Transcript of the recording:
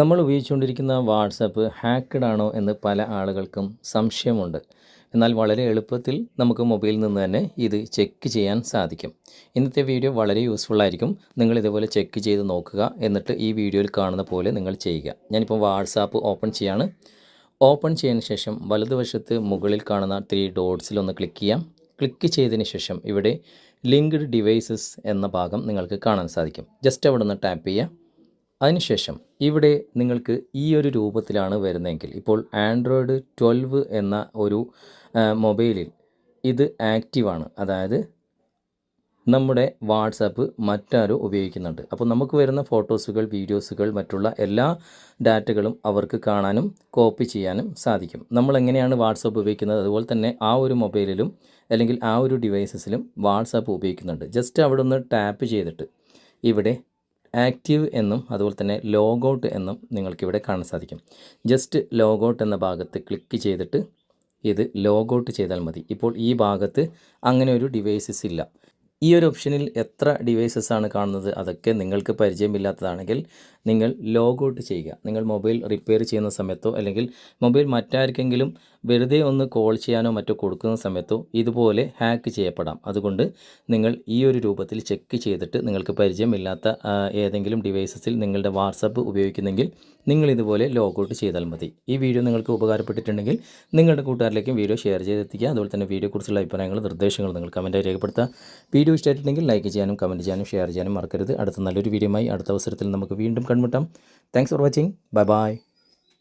നമ്മൾ ഉപയോഗിച്ചുകൊണ്ടിരിക്കുന്ന WhatsApp hacked ആണോ എന്ന് പല ആളുകൾക്കും സംശയമുണ്ട്. എന്നാൽ വളരെ എളുപ്പത്തിൽ നമുക്ക് മൊബൈലിൽ നിന്ന് തന്നെ ഇത് ചെക്ക് ചെയ്യാൻ സാധിക്കും. ഇന്നത്തെ വീഡിയോ വളരെ യൂസ്ഫുൾ ആയിരിക്കും. നിങ്ങൾ ഇതുപോലെ ചെക്ക് ചെയ്ത് നോക്കുക എന്നിട്ട് ഈ വീഡിയോയിൽ കാണുന്ന പോലെ നിങ്ങൾ ചെയ്യുക. ഞാനിപ്പോൾ വാട്സാപ്പ് ഓപ്പൺ ചെയ്യാണ്. ഓപ്പൺ ചെയ്തതിന് ശേഷം വലതുവശത്ത് മുകളിൽ കാണുന്ന ത്രീ ഡോട്ട്സിൽ ഒന്ന് ക്ലിക്ക് ചെയ്യാം. ക്ലിക്ക് ചെയ്തതിന് ശേഷം ഇവിടെ ലിങ്ക്ഡ് ഡിവൈസസ് എന്ന ഭാഗം നിങ്ങൾക്ക് കാണാൻ സാധിക്കും. ജസ്റ്റ് അവിടെ നിന്ന് ടാപ്പ് ചെയ്യുക. അതിനുശേഷം ഇവിടെ നിങ്ങൾക്ക് ഈ ഒരു രൂപത്തിലാണ് വരുന്നതെങ്കിൽ ഇപ്പോൾ ആൻഡ്രോയിഡ് ട്വൽവ് എന്ന ഒരു മൊബൈലിൽ ഇത് ആക്റ്റീവാണ് അതായത് നമ്മുടെ വാട്സാപ്പ് മറ്റാരും ഉപയോഗിക്കുന്നുണ്ട്. അപ്പോൾ നമുക്ക് വരുന്ന ഫോട്ടോസുകൾ വീഡിയോസുകൾ മറ്റുള്ള എല്ലാ ഡാറ്റകളും അവർക്ക് കാണാനും കോപ്പി ചെയ്യാനും സാധിക്കും. നമ്മൾ എങ്ങനെയാണ് വാട്സാപ്പ് ഉപയോഗിക്കുന്നത്? അതുപോലെ തന്നെ ആ ഒരു മൊബൈലിലും അല്ലെങ്കിൽ ആ ഒരു ഡിവൈസസിലും വാട്സാപ്പ് ഉപയോഗിക്കുന്നുണ്ട്. ജസ്റ്റ് അവിടെ ഒന്ന് ടാപ്പ് ചെയ്തിട്ട് ഇവിടെ ആക്റ്റീവ് എന്നും അതുപോലെ തന്നെ ലോഗൗട്ട് എന്നും നിങ്ങൾക്കിവിടെ കാണാൻ സാധിക്കും. ജസ്റ്റ് ലോഗൗട്ട് എന്ന ഭാഗത്ത് ക്ലിക്ക് ചെയ്തിട്ട് ഇത് ലോഗൗട്ട് ചെയ്താൽ മതി. ഇപ്പോൾ ഈ ഭാഗത്ത് അങ്ങനെ ഒരു ഡിവൈസസ് ഇല്ല. ഈ ഒരു ഓപ്ഷനിൽ എത്ര ഡിവൈസസ് ആണ് കാണുന്നത് അതൊക്കെ നിങ്ങൾക്ക് പരിചയമില്ലാത്തതാണെങ്കിൽ നിങ്ങൾ ലോഗ് ഔട്ട് ചെയ്യുക. നിങ്ങൾ മൊബൈൽ റിപ്പയർ ചെയ്യുന്ന സമയത്തോ അല്ലെങ്കിൽ മൊബൈൽ മറ്റാർക്കെങ്കിലും വെറുതെ ഒന്ന് കോൾ ചെയ്യാനോ മറ്റോ കൊടുക്കുന്ന സമയത്തോ ഇതുപോലെ ഹാക്ക് ചെയ്യപ്പെടാം. അതുകൊണ്ട് നിങ്ങൾ ഈ ഒരു രൂപത്തിൽ ചെക്ക് ചെയ്തിട്ട് നിങ്ങൾക്ക് പരിചയമില്ലാത്ത ഏതെങ്കിലും ഡിവൈസസിൽ നിങ്ങളുടെ വാട്സപ്പ് ഉപയോഗിക്കുന്നെങ്കിൽ നിങ്ങൾ ഇതുപോലെ ലോഗ് ഔട്ട് ചെയ്താൽ മതി. ഈ വീഡിയോ നിങ്ങൾക്ക് ഉപകാരപ്പെട്ടിട്ടുണ്ടെങ്കിൽ നിങ്ങളുടെ കൂട്ടുകാരിലേക്കും വീഡിയോ ഷെയർ ചെയ്തെത്തിക്കുക. അതുപോലെ തന്നെ വീഡിയോയെക്കുറിച്ചുള്ള അഭിപ്രായങ്ങൾ നിർദ്ദേശങ്ങൾ നിങ്ങൾ കമന്റായി രേഖപ്പെടുത്തുക. വീഡിയോ ഇഷ്ടമായിട്ടുണ്ടെങ്കിൽ ലൈക്ക് ചെയ്യാനും കമന്റ് ചെയ്യാനും ഷെയർ ചെയ്യാനും മറക്കരുത്. അടുത്ത നല്ലൊരു വീഡിയോയുമായി അടുത്ത അവസരത്തിൽ നമുക്ക് വീണ്ടും கண்டுமுட்டம் தேங்க்ஸ் ஃபார் வாட்சிங் பாய் பாய்